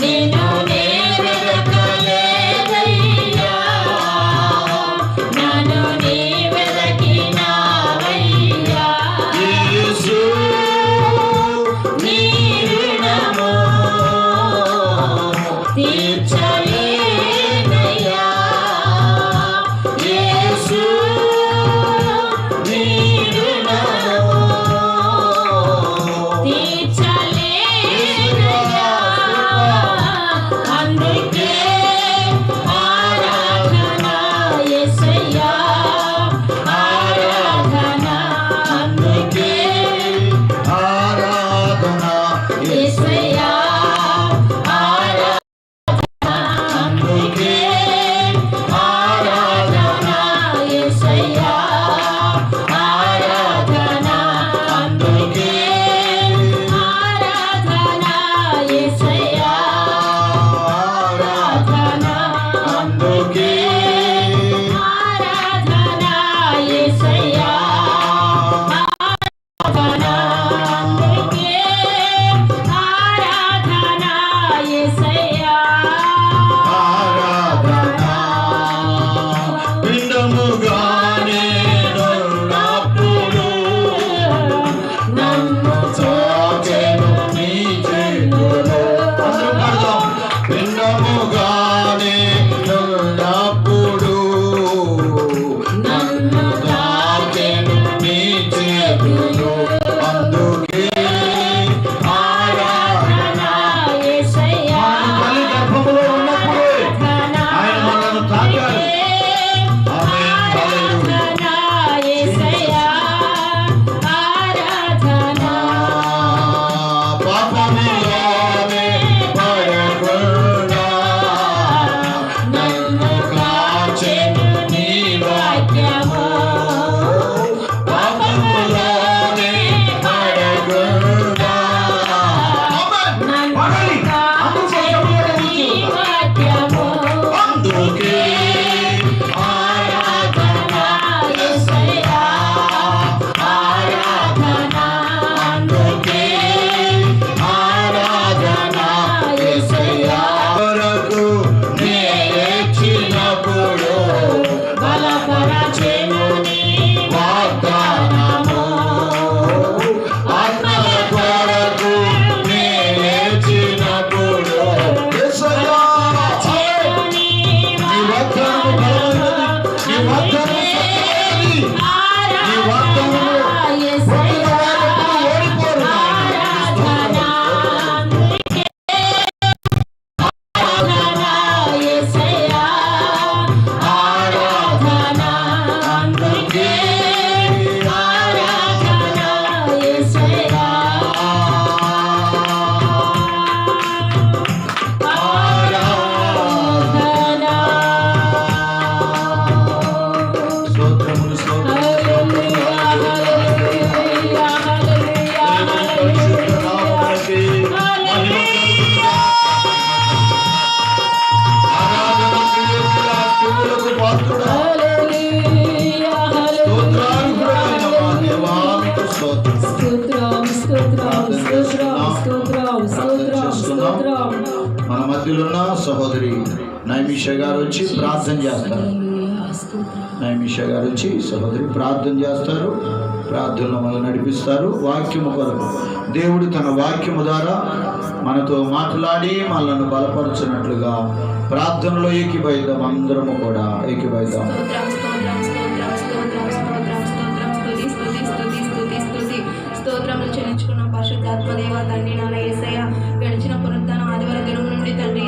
నిన్ను నే Amen. పరిశుద్ధుడా మా స్తోత్రం మన మధ్యలో ఉన్న సహోదరి నైమిష గారు వచ్చి ప్రార్థన చేస్తారు నైమిష గారు వచ్చి సహోదరి ప్రార్థన చేస్తారు ప్రార్థనలో మనం నడిపిస్తారు వాక్యము కొరకు దేవుడు తన వాక్యము ద్వారా మనతో మాట్లాడి మనల్ని బలపరుచున్నట్లుగా ప్రార్థనలో ఏకీభవిద్దాం అందరము కూడా ఏకీభవిద్దాం స్తోత్రములు చెల్లించుకున్న తండ్రి నాన్న గడిచిన పునరుద్ధాన ఆదివారం దినం నుండి తండ్రి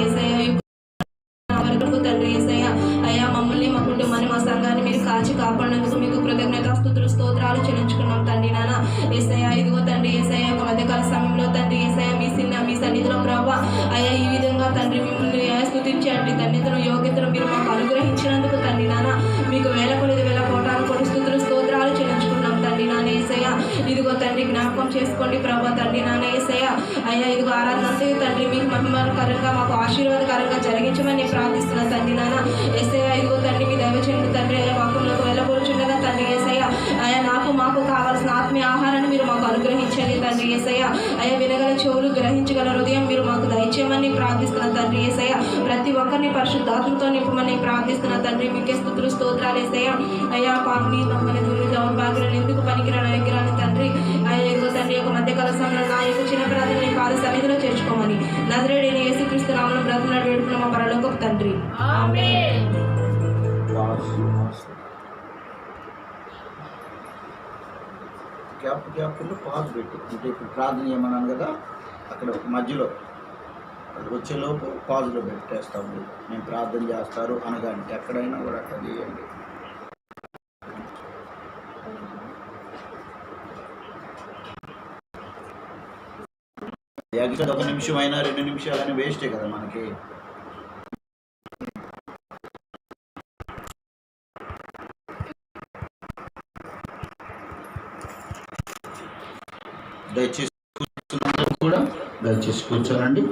వరకు తండ్రి యేసయ్య అయ్యా మమ్మల్ని మా కుటుంబాన్ని మా సంఘాన్ని మీరు కాచి కాపాడినందుకు మీకు చేసుకోండి ప్రభా తండ్రి నాన్న ఏసయ్య. అయ్యా ఇది ఆరాధన తండ్రి మీకు మహిమకరంగా మాకు ఆశీర్వాదకరంగా జరిగించమని నేను ప్రార్థిస్తున్నాను తండ్రి నాన్న. ఏసయ్య ఇదిగో తండ్రి మీ దైవచండి తండ్రి అయ్యా వాకంలోకి వెళ్ళబోచుండగా తండ్రి ఏసయ్య. అయ్యా నాకు మాకు కావాల్సిన ఆత్మీయ ఆహారాన్ని మీరు మాకు అనుగ్రహించండి తండ్రి ఏసయ్య. అయ్యా వినగల చెవులు గ్రహించగల హృదయం మీరు ప్రార్థిస్తున్నాను తండ్రి ఏసయ్య. ప్రతి ఒక్కరిని పరిశుద్ధాత్మతో నింపమని ప్రార్థిస్తున్న తండ్రి మీకే స్థుతులు స్తోత్రాలు ఏసయ్య. అయ్యా పాపని నమ్మని దుర్వి దౌర్భాగ్యులను ఎందుకు పనికిరాని అయోగ్యురాని తండ్రి. అయ్యా తండ్రి ఒక మధ్య కలసంలో నా యొక్క చిన్న ప్రార్థన పాద సన్నిధిలో చేర్చుకోమని. నజరేడైన యేసుక్రీస్తు నామను బ్రతుకున్నాడు వేడుకున్న మా పరలోకపు తండ్రి. ఆమేన్. గ్యాప్ గ్యాప్లో పాజ్ పెట్టి. అంటే ఇప్పుడు ప్రార్థన చేయమన్నాను కదా అక్కడ మధ్యలో. వచ్చేలోపు పాజులో పెట్టేస్తాము. నేను ప్రార్థన చేస్తారు అనగానే ఎక్కడైనా కూడా అక్కడ చేయండి యాక్చువల్ ఒక నిమిషం అయినా రెండు నిమిషాలైనా వేస్టే కదా మనకి. దయచేసి కూడా దయచేసి కూర్చోనండి.